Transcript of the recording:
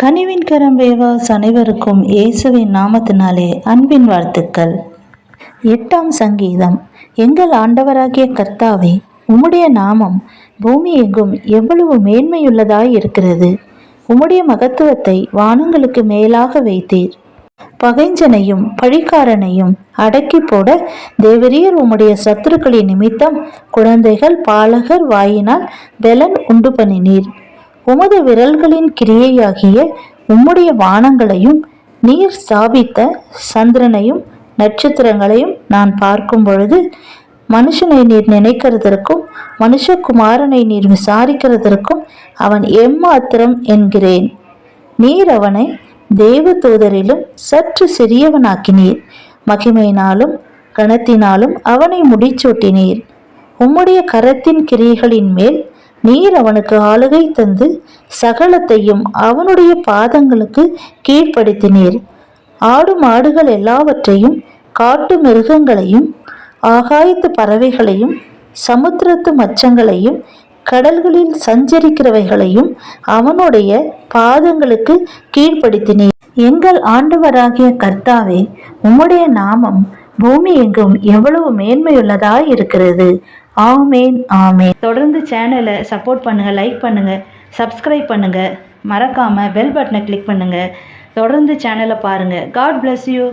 கனிவின் கரம்பேவாஸ் அனைவருக்கும் இயேசுவின் நாமத்தினாலே அன்பின் வாழ்த்துக்கள். எட்டாம் சங்கீதம். எங்கள் ஆண்டவராகிய கர்த்தாவே உம்முடைய நாமம் பூமி எங்கும் எவ்வளவு மேன்மையுள்ளதாய் இருக்கிறது. உம்முடைய மகத்துவத்தை வானங்களுக்கு மேலாக வைத்தீர். பகைஞ்சனையும் பழிக்காரனையும் அடக்கி போட தேவரீர் உம்முடைய சத்துருக்களின் நிமித்தம் குழந்தைகள் பாலகர் வாயினால் பெலன் உண்டு பண்ணினீர். உமது விரல்களின் கிரியையாகிய உம்முடைய வானங்களையும் நீர் ஸ்தாபித்த சந்திரனையும் நட்சத்திரங்களையும் நான் பார்க்கும் பொழுது மனுஷனை நீர் நினைக்கிறதற்கும் மனுஷகுமாரனை நீர் விசாரிக்கிறதற்கும் அவன் எம்மாத்திரம் என்கிறேன். நீர் அவனை தேவ தூதரிலும் சற்று சிறியவனாக்கினீர். மகிமையினாலும் கணத்தினாலும் அவனை முடிச்சூட்டினீர் உம்முடைய கரத்தின் கிரியைகளின் மேல் நீர் அவனுக்கு ஆளுகை தந்து சகலத்தையும் அவனுடைய பாதங்களுக்கு கீழ்ப்படுத்தினீர். ஆடு மாடுகள் எல்லாவற்றையும் காட்டு மிருகங்களையும் ஆகாயத்து பறவைகளையும் சமுத்திரத்து மச்சங்களையும் கடல்களில் சஞ்சரிக்கிறவைகளையும் அவனுடைய பாதங்களுக்கு கீழ்ப்படுத்தினீர். எங்கள் ஆண்டவராகிய கர்த்தாவே உம்முடைய நாமம் பூமி எங்கும் எவ்வளவு மேன்மையுள்ளதாய் இருக்கிறது ஆமேன் ஆமேன். தொடர்ந்து சேனலை சப்போர்ட் பண்ணுங்க லைக் பண்ணுங்க சப்ஸ்கிரைப் பண்ணுங்க. மறக்காம பெல் பட்டனை கிளிக் பண்ணுங்க. தொடர்ந்து சேனலை பாருங்க. God bless you